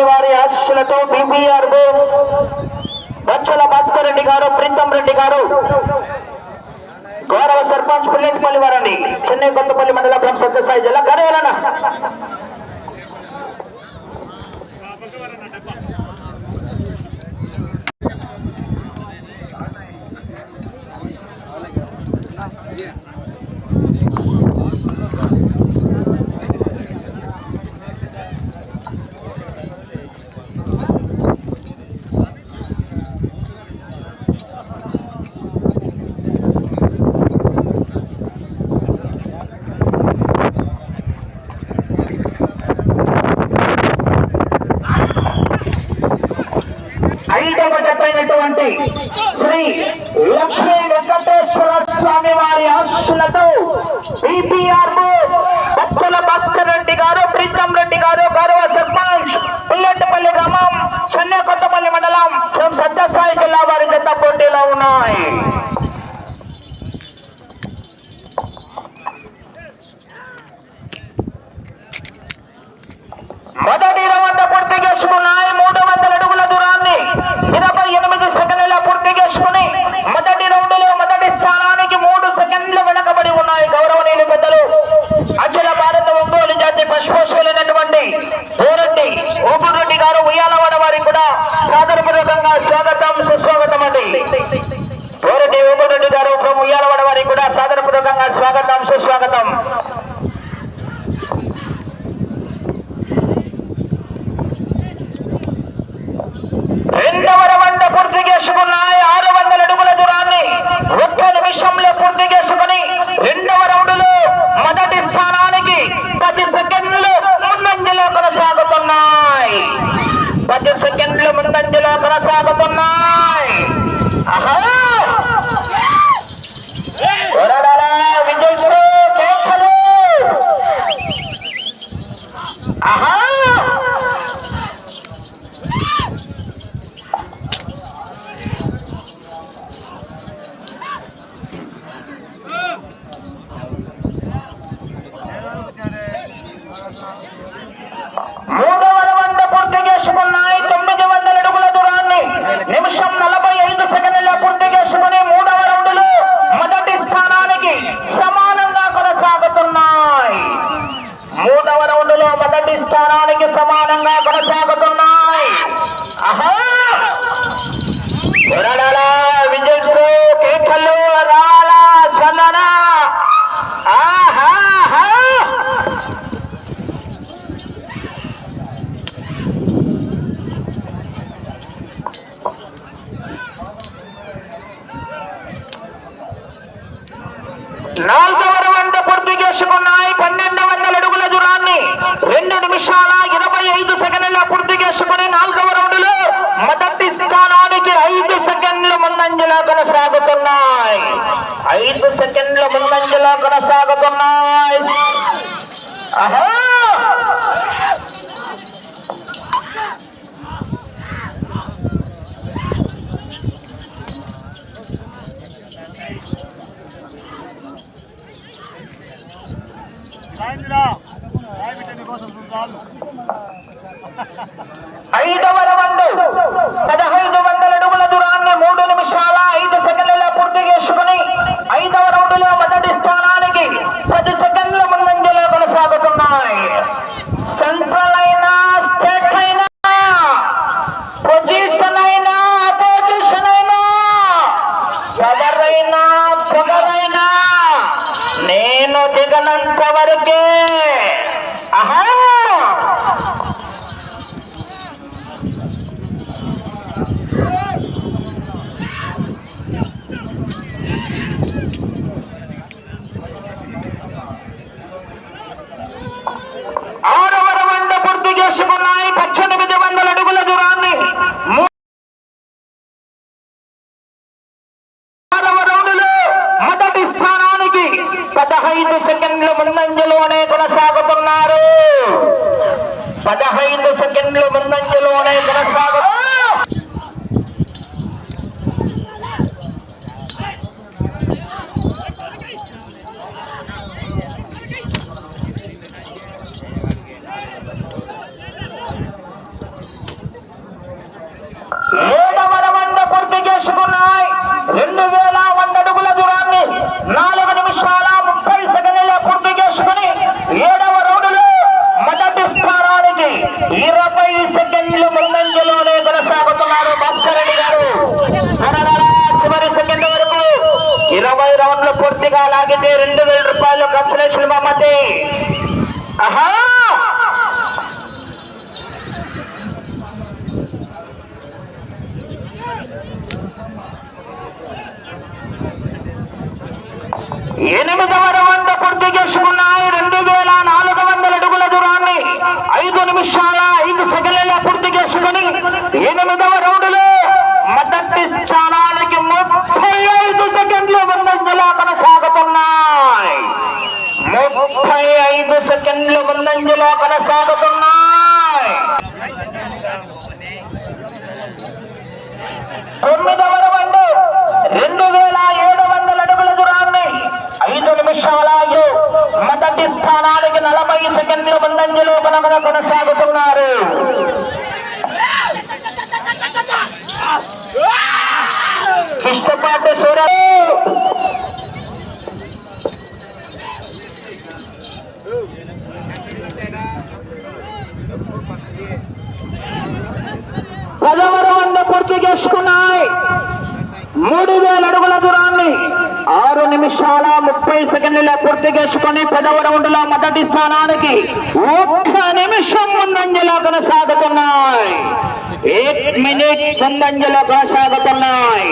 వారి ఆశీస్సులతో బీబీఆర్ బోస్ బచ్చల భాస్కర్ రెడ్డి గారు ప్రీతం రెడ్డి గారు గౌరవ సర్పంచ్ పుల్లెటిపల్లి వారండి చెన్నై కొత్తపల్లి మండలం సత్యసాయి జిల్లా కరవలన ఉన్నటువంటి శ్రీ లక్ష్మీ వెంకటేశ్వర స్వామి వారి ఆస్తులతో బీపీఆర్ బస్సుల భాస్కర్ రెడ్డి గారు ప్రీతం రెడ్డి గారు గౌరవ సర్పంచ్ పుల్లెట్టపల్లి గ్రామం చెన్నై కొత్తపల్లి మండలం సత్యసాయి జిల్లా వారి జత పోటీలో ఉన్నాయి মতন নাই। আহা! స్థానానికి సమానంగా కొనసాగుతుంది కొనసాగుతున్నాయి ఐదు సెకండ్ల ముందంజలో కొనసాగుతున్నాయి. ఐదవ రవండ పదహైదు సెకండ్ల ముందంజలోనే కొనసాగుతున్నారు. పదహైదు సెకండ్ల ముందంజలోనే కొనసాగుతున్నారు. ఎనిమిదవ రౌండ్ పూర్తి చేసుకున్నాయి రెండు వేల నాలుగు వందల అడుగుల దూరాన్ని ఐదు నిమిషాల ఐదు సెకండ్లలో పూర్తి చేసుకుని ఎనిమిదవ రౌండ్లో మొదటి స్థానానికి ముప్పై ఐదు సెకండ్లు ముందంజలో కొనసాగుతున్నాయి. ముప్పై ఐదు సెకండ్లు ముందంజలో కొనసాగుతున్నాయి. తొమ్మిదవ రౌండ్. రెండు వేల ఏడు వందల అడుగుల దూరాన్ని ఐదు నిమిషాలు మొదటి స్థానానికి నలభై సెకండ్లు ముందంజలో కొనగన కొనసాగుతున్నారు. కృష్ణపాటి సూర్య పదవ వంద పూర్తి చేసుకున్నాయి మూడు వేల అడుగుల దూరాన్ని ఆరు నిమిషాల ముప్పై సెకండ్ల పూర్తి పదవ రౌండ్ మొదటి స్థానానికి ఒక్క నిమిషం ముందంజలో కొనసాగుతున్నాయి. ఎయిట్ మినిట్స్ ముందంజలో కొనసాగుతున్నాయి.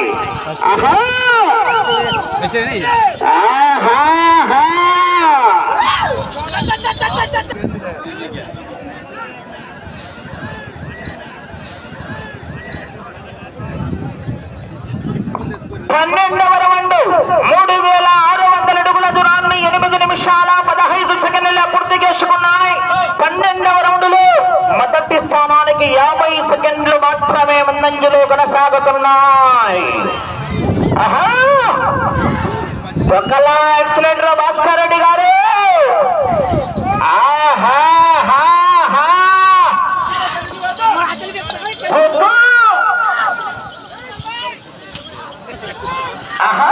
పన్నెండవ రౌండ్ మూడు వేల ఆరు నిమిషాల పదహైదు సెకండ్ల పూర్తి చేసుకున్నాయి. పన్నెండవ రౌండ్లో మొదటి స్థానానికి యాభై సెకండ్లు మాత్రమే ముందంజలో కొనసాగుతున్నాయి. ఒకలా ఎక్సలెంట్ భాస్కర్ రెడ్డి గారు ఆహాహాహా! అబ్బా! ఆహా!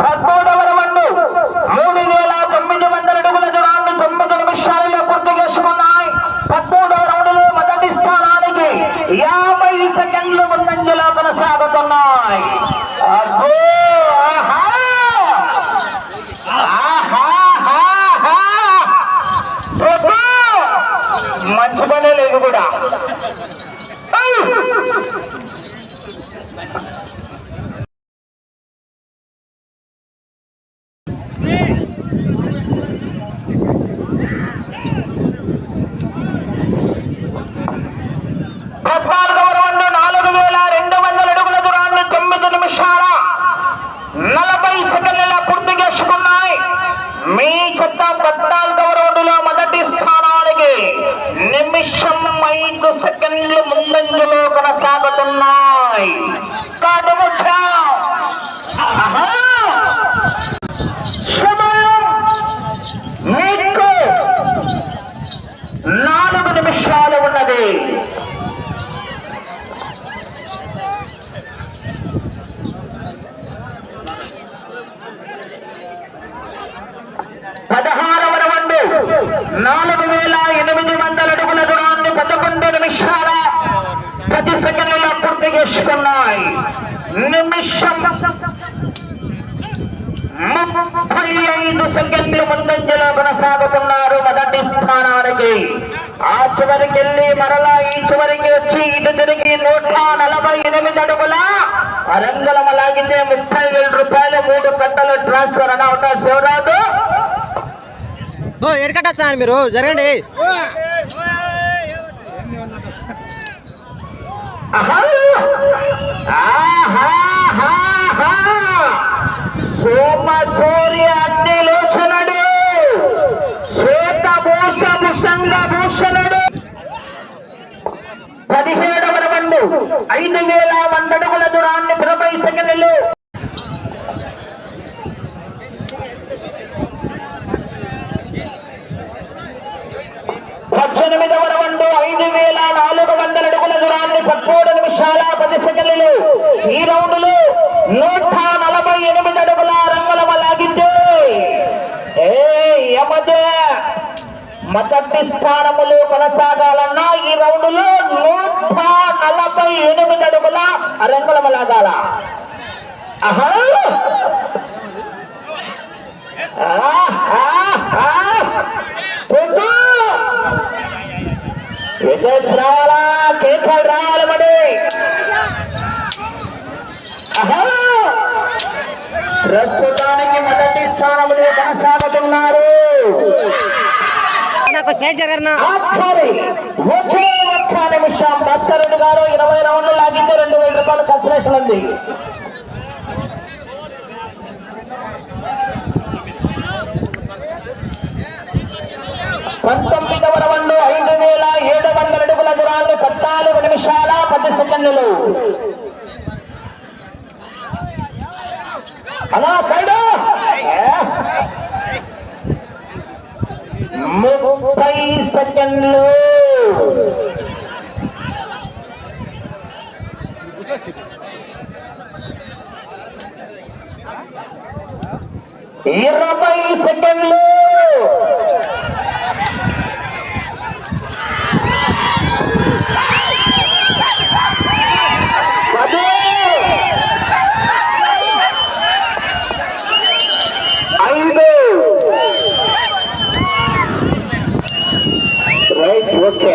పదమూడవ రౌండ్ మూడు వేల తొమ్మిది వందల అడుగుల దూరాన్ని తొమ్మిది నిమిషాలలో పూర్తి చేసుకున్నాయి పదమూడవ రౌండ్లో మొదటి స్థానానికి యాభై సెకండ్లు ముందంజలో కొనసాగుతున్నాయి అబ్బో, ఆహా! ఆహాహాహా! అబ్బో! మంచి పనే లేదు కూడా ఐ! పద్నాలుగవ రౌండ్ నాలుగు వేల రెండు వందల అడుగుల దూరాన్ని తొమ్మిది నిమిషాల నలభై సెకండ్ల పూర్తి చేసుకున్నాయి మీ చెత్త పద్నాలుగవ రౌండ్లో మొదటి స్థానానికి నిమిషం ఐదు సెకండ్లు ముందంజలో కొనసాగుతున్నాయి కాదు ముఖ్యం. ఆహా! సమయం మీకు నాలుగు నిమిషాలు ఉన్నది పదహారవ రౌండ్ నాలుగు వేల ఎనిమిది వందల అడుగుల దూరాన్ని పదకొండు నిమిషాల పది సెకండ్ల పూర్తి చేసుకున్నాయి నిమిషం ముప్పై ఐదు సెకండ్లు ముందంజలో కొనసాగుతున్నారు మొదటి స్థానానికి. ఆ చివరికి వెళ్ళి మరలా ఈ చివరికి వచ్చి ఇటు తిరిగి నూట నలభై ఎనిమిది అడుగుల రంగులం లాగితే ముప్పై వేల రూపాయలు మూడు కట్టలు ట్రాన్స్ఫర్ అని అవుతా శివరాజు ఓ ఎడకట్టచ్చా మీరు? జరగండి. ఆహా! ఐదు వేల వంద అడుగుల దూరాన్ని ఇరవై సెకండ్లు. పద్దెనిమిదవ వండు ఐదు వేల నాలుగు వందల అడుగుల దూరాన్ని పదమూడు నిమిషాల పది సెకండ్లు. ఈ రౌండ్లో నూట నలభై ఎనిమిది అడుగుల రంగులమ లాగింది ఏ యమదే! మొదటి స్థానములో కొనసాగాలన్నా ఈ రౌండ్లో నూట నలభై ఎనిమిది అడుగుల రంగులము లాగాల. విజయ్ రావాలా కేకలు రావాలి మరి ప్రస్తుతానికి మొదటి స్థానంలో కొనసాగుతున్నారు. నాకు సైడ్ జరగన్నా నిమిషం గారు ఇరవై రౌండ్లు లాగించి రెండు వేల రూపాయలు కన్సలేషన్ ఉంది. పంతొమ్మిదవ రౌండ్ ఐదు వేల ఏడు వందల అడుగుల దూరాలు పద్నాలుగు నిమిషాల పది సెకండ్లు. అలా సైడు ముప్పై సెకండ్లు. ఇరవై సెకండ్లు పది ఐదు రైట్ ఓకే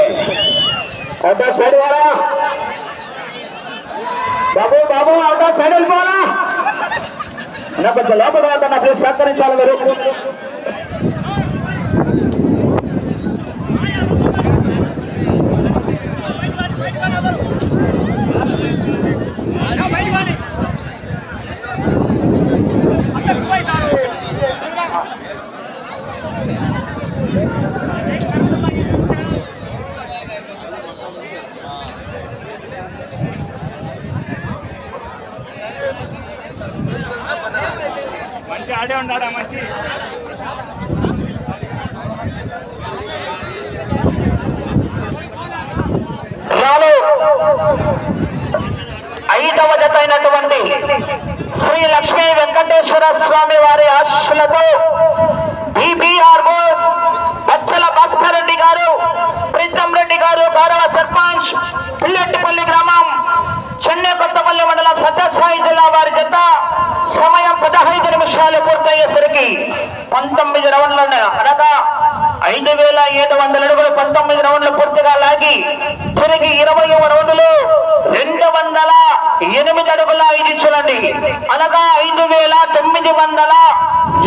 అవుటో సైడ్ వారా. బాబు బాబు అవుటో సైడ్ వెళ్ళిపోవాలా నా కొంచెం లోపల నా ప్లీజ్ సహకరించాలి మీరు ఐదవ శ్రీ లక్ష్మీ వెంకటేశ్వర స్వామి వారి ఆశలతో బీబీఆర్ బచ్చల భాస్కర్ రెడ్డి గారు ప్రీతం రెడ్డి గారు గౌరవ సర్పంచ్ పిల్లెట్టిపల్లి గ్రామం చెన్నై కొత్తపల్లి మండలం సత్యసాయి జిల్లా వారి జత సమయం పదహైదు నిమిషాలు పూర్తయ్యేసరికి పంతొమ్మిది రౌండ్లు అనగా ఐదు వేల ఏడు వందల అడుగులు పంతొమ్మిది రౌండ్లు పూర్తిగా లాగి తిరిగి ఇరవై రౌండ్లు ఎనిమిది అడుగుల ఐదు ఇంచులండి అనగా ఐదు వేల తొమ్మిది వందల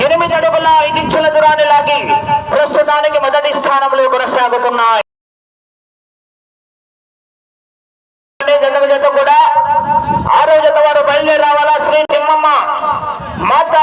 ఎనిమిది అడుగుల ఐదు ఇంచుల దూరాన్ని లాగి ప్రస్తుతానికి మొదటి స్థానంలో కొనసాగుతున్నాయి. జతకు జత కూడా ఆరో జత వారు బయలుదేరి రావాలా? శ్రీ తిమ్మమ్మ మాతా